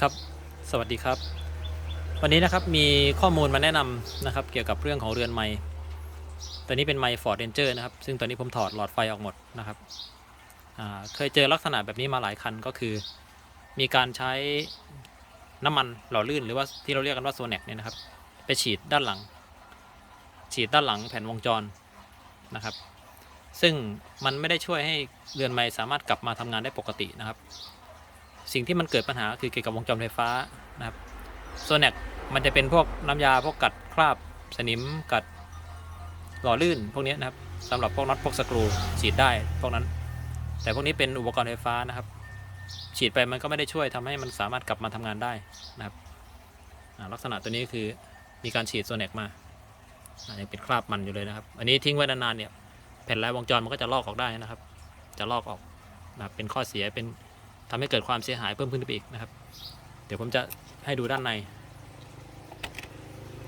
ครับ สวัสดีครับ วันนี้นะครับมีข้อมูลมาแนะนำนะครับ เกี่ยวกับเรื่องของเรือนไม้ตัวนี้เป็นไม้ Ford Ranger นะครับ ซึ่งตอนนี้ผมถอดหลอดไฟออกหมดนะครับ เคยเจอลักษณะแบบนี้มาหลายคันก็คือ มีการใช้น้ำมันหล่อลื่นหรือว่าที่เราเรียกกันว่าโซเน็กเนี่ยนะครับ ไปฉีดด้านหลัง ฉีดด้านหลังแผ่นวงจรนะครับ ซึ่งมันไม่ได้ช่วยให้เรือนไม้สามารถกลับมาทำงานได้ปกตินะครับ สิ่งที่มันเกิดปัญหาคือเกี่ยวกับวงจรไฟฟ้านะครับโซเน็กมันจะเป็นพวกน้ำยาพวกกัดคราบสนิมกัดหล่อลื่นพวกนี้นะครับสำหรับพวกน็อตพวกสกรูฉีดได้พวกนั้น แต่พวกนี้เป็นอุปกรณ์ไฟฟ้านะครับ ฉีดไปมันก็ไม่ได้ช่วยทำให้มันสามารถกลับมาทำงานได้นะครับลักษณะตัวนี้คือมีการฉีดโซเน็กมายังเป็นคราบมันอยู่เลยนะครับ อันนี้ทิ้งไว้นานๆเนี่ยแผ่นลายวงจรมันก็จะลอกออกได้นะครับ จะลอกออกนะเป็นข้อเสียเป็น ทำให้เกิดความเสียหายเพิ่มขึ้นไปอีกนะครับ เดี๋ยวผมจะให้ดูด้านใน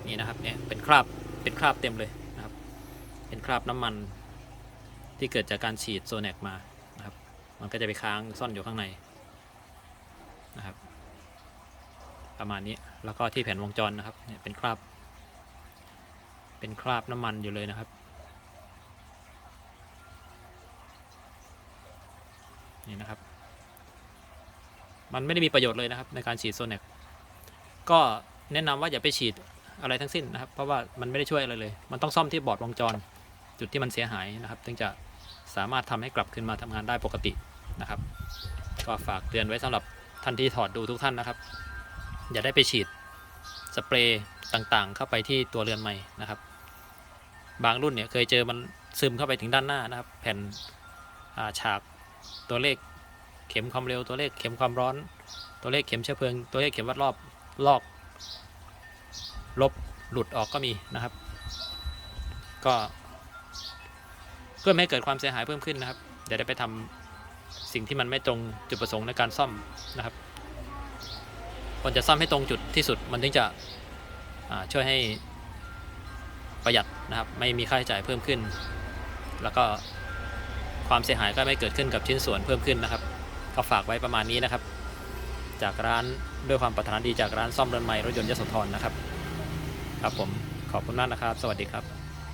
นี่นะครับเนี่ยเป็นคราบเป็นคราบเต็มเลยนะครับ เป็นคราบน้ำมันที่เกิดจากการฉีดโซเนกมานะครับ มันก็จะไปค้างซ่อนอยู่ข้างในนะครับ ประมาณนี้แล้วก็ที่แผ่นวงจรนะครับเนี่ยเป็นคราบ เป็นคราบน้ำมันอยู่เลยนะครับนี่นะครับ มันไม่ได้มีประโยชน์เลยนะครับในการฉีดโซเนกก็แนะนำว่าอย่าไปฉีดอะไรทั้งสิ้นนะครับ เพราะว่ามันไม่ได้ช่วยอะไรเลย มันต้องซ่อมที่บอร์ดวงจร จุดที่มันเสียหายนะครับ ถึงจะสามารถทำให้กลับคืนมาทำงานได้ปกตินะครับ ก็ฝากเตือนไว้สำหรับท่านที่ถอดดูทุกท่านนะครับ อย่าได้ไปฉีดสเปรย์ต่างๆ เข้าไปที่ตัวเรือนใหม่นะครับ บางรุ่นเนี่ยเคยเจอมันซึมเข้าไปถึงด้านหน้านะครับ แผ่นอ่าฉากตัวเลข เข็มความเร็วตัวเลขเข็มความร้อน ตัวเลขเข็มเชื้อเพลิง ตัวเลขเข็มวัดรอบลอก ลบหลุดออกก็มีนะครับ ก็ เพื่อไม่ให้เกิดความเสียหายเพิ่มขึ้นนะครับอย่าได้ไปทำสิ่งที่มันไม่ตรงจุดประสงค์ในการซ่อมนะครับควรจะซ่อมให้ตรงจุดที่สุดมันถึงจะช่วยให้ประหยัดนะครับ ไม่มีค่าใช้จ่ายเพิ่มขึ้น แล้วก็ความเสียหายก็ไม่เกิดขึ้นกับชิ้นส่วนเพิ่มขึ้นนะครับ ก็ฝากไว้ประมาณนี้นะครับ จากร้านด้วยความปรารถนาดีจากร้านซ่อมเรือนใหม่รถยนต์ยโสธรนะครับ ครับผมขอบคุณมากนะครับ สวัสดีครับ